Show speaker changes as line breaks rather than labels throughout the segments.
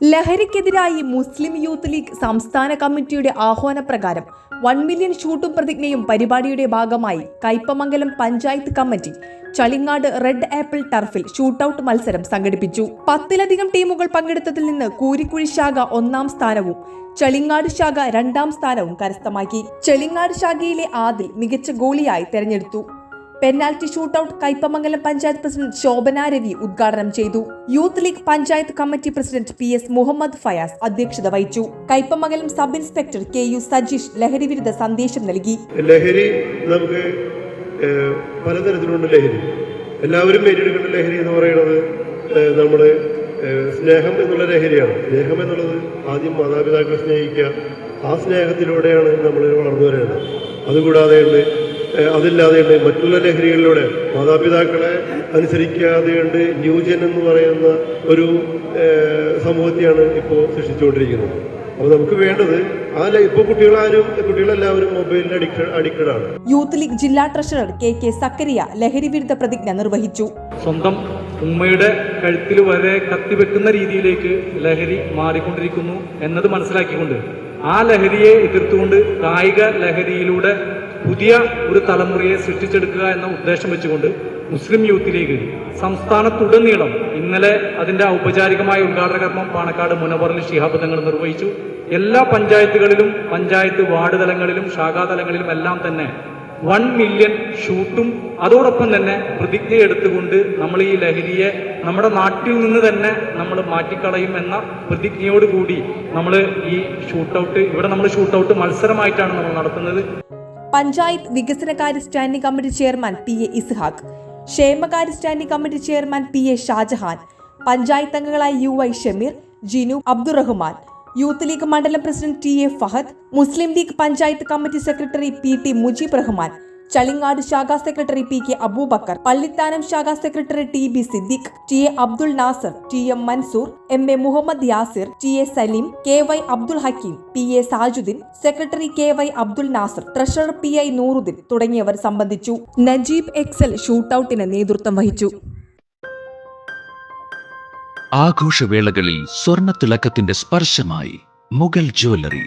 ലഹരിക്കെതിരായി മുസ്ലിം youth league സംസ്ഥാന കമ്മിറ്റിയുടെ ആഹ്വാനപ്രകാരം one million ഷൂട്ടും പ്രതിജ്ഞയും പരിപാടിയുടെ ഭാഗമായി Kaipamangalam panchayat committee Chalingad red apple ടർഫിൽ shootout മത്സരം സംഘടിപ്പിച്ചു. പത്തിലധികം ടീമുകൾ പങ്കെടുത്തതിൽ നിന്ന് കൂരിക്കുഴി ശാഖ ഒന്നാം സ്ഥാനവും ചളിങ്ങാട് ശാഖ രണ്ടാം സ്ഥാനവും കരസ്ഥമാക്കി. ചെളിങ്ങാട് ശാഖയിലെ ആദിൽ മികച്ച ഗോളിയായി തെരഞ്ഞെടുത്തു. Penalty shootout Kaipamangalam panchayat president Shobhana Ravi ഉദ്ഘാടനം ചെയ്തു. Youth league panchayat committee president P S Muhammad Fayas അധ്യക്ഷത വഹിച്ചു. Kaipamangalam sub inspector K U Sajeesh ലഹരി വിരുദ്ധ സന്ദേശം നൽകി.
ലഹരി നമുക്ക് പലതരത്തിലുണ്ട് ലഹരി. എല്ലാവരും നേരിടുന്ന ലഹരി എന്ന് പറയുന്നത് നമ്മുടെ സ്നേഹം എന്നുള്ള ലഹരിയാണ്. സ്നേഹം എന്നുള്ളത് ആദ്യം മാതാപിതാക്കളെ സ്നേഹിക്കുക ആ സ്നേഹത്തിലൂടെയാണ് നമ്മൾ വളർന്നു വരേണ്ടത്. അതുകൂടാതെയുണ്ട് ഏഹ്, അതില്ലാതെയുണ്ട് മറ്റുള്ള ലഹരികളിലൂടെ മാതാപിതാക്കളെ അനുസരിക്കാതെയുണ്ട്. ന്യൂജൻ എന്ന് പറയുന്ന ഒരു സമൂഹത്തെയാണ് ഇപ്പോൾ സൃഷ്ടിച്ചുകൊണ്ടിരിക്കുന്നത്. അപ്പോൾ നമുക്ക് വേണ്ടത് ആ ല- ഇപ്പോൾ കുട്ടികളാരും കുട്ടികളെല്ലാവരും മൊബൈലിന് അഡിക്റ്റഡ് അഡിക്റ്റഡ് ആണ്
യൂത്ത് ലീഗ് ജില്ലാ ട്രഷറർ കെ കെ സക്കരിയ ലഹരി വിരുദ്ധ പ്രതിജ്ഞ നിർവഹിച്ചു.
സ്വന്തം ഉമ്മയുടെ കഴുത്തിൽ വരെ കത്തിവെക്കുന്ന രീതിയിലേക്ക് ലഹരി മാറിക്കൊണ്ടിരിക്കുന്നു എന്നത് മനസ്സിലാക്കിക്കൊണ്ട് ആ ലഹരിയെ എതിർത്തുകൊണ്ട് കായിക ലഹരിയിലൂടെ പുതിയ ഒരു തലമുറയെ സൃഷ്ടിച്ചെടുക്കുക എന്ന ഉദ്ദേശം വെച്ചുകൊണ്ട് മുസ്ലിം യൂത്ത് ലീഗ് സംസ്ഥാനത്തുടനീളം ഇന്നലെ അതിന്റെ ഔപചാരികമായ ഉദ്ഘാടന കർമ്മം പാണക്കാട് മുനവറിൽ ശിഹാബ് തങ്ങൾ നിർവഹിച്ചു. എല്ലാ പഞ്ചായത്തുകളിലും പഞ്ചായത്ത് വാർഡ് തലങ്ങളിലും ശാഖാതലങ്ങളിലും എല്ലാം തന്നെ വൺ മില്യൺ ഷൂട്ടും അതോടൊപ്പം തന്നെ പ്രതിജ്ഞ എടുത്തുകൊണ്ട് നമ്മൾ ഈ ലഹരിയെ നമ്മുടെ നാട്ടിൽ നിന്ന് തന്നെ നമ്മൾ മാറ്റിക്കളയും എന്ന പ്രതിജ്ഞയോടുകൂടി നമ്മൾ ഈ ഷൂട്ടൗട്ട് ഇവിടെ നമ്മൾ ഷൂട്ടൗട്ട് മത്സരമായിട്ടാണ് നമ്മൾ നടത്തുന്നത്.
പഞ്ചായത്ത് വികസനകാര്യ standing committee chairman P A Ishaq ക്ഷേമകാര്യ standing committee chairman P A Shajahan panchayat അംഗങ്ങളായ U I Shameer Jinu Abdurahman youth league മണ്ഡലം president T A Fahad Muslim league panchayat committee secretary P T Mujeeb Rahman Chalingad ശാഖാ secretary P K Abubakar Pallithanam ശാഖാ secretary T B Siddique T A Abdul Nasar T M Mansoor M A Muhammad Yasir T A Saleem K Y Abdul Hakeem P A Sajuddeen secretary K Y Abdul Nasar treasurer P I Nooruddeen തുടങ്ങിയവർ സംബന്ധിച്ചു. Najeeb excel ഷൂട്ടൌട്ടിന് നേതൃത്വം വഹിച്ചു.
ആഘോഷവേളകളിൽ സ്വർണത്തിളക്കത്തിന്റെ സ്പർശമായി Mughal jewellery.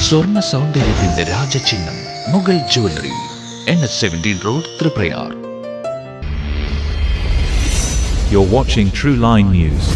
സ്വർണ്ണ സൗന്ദര്യത്തിന്റെ രാജചിഹ്നം Mughal jewellery N S seventeen road Triprayar
You're watching True Line News.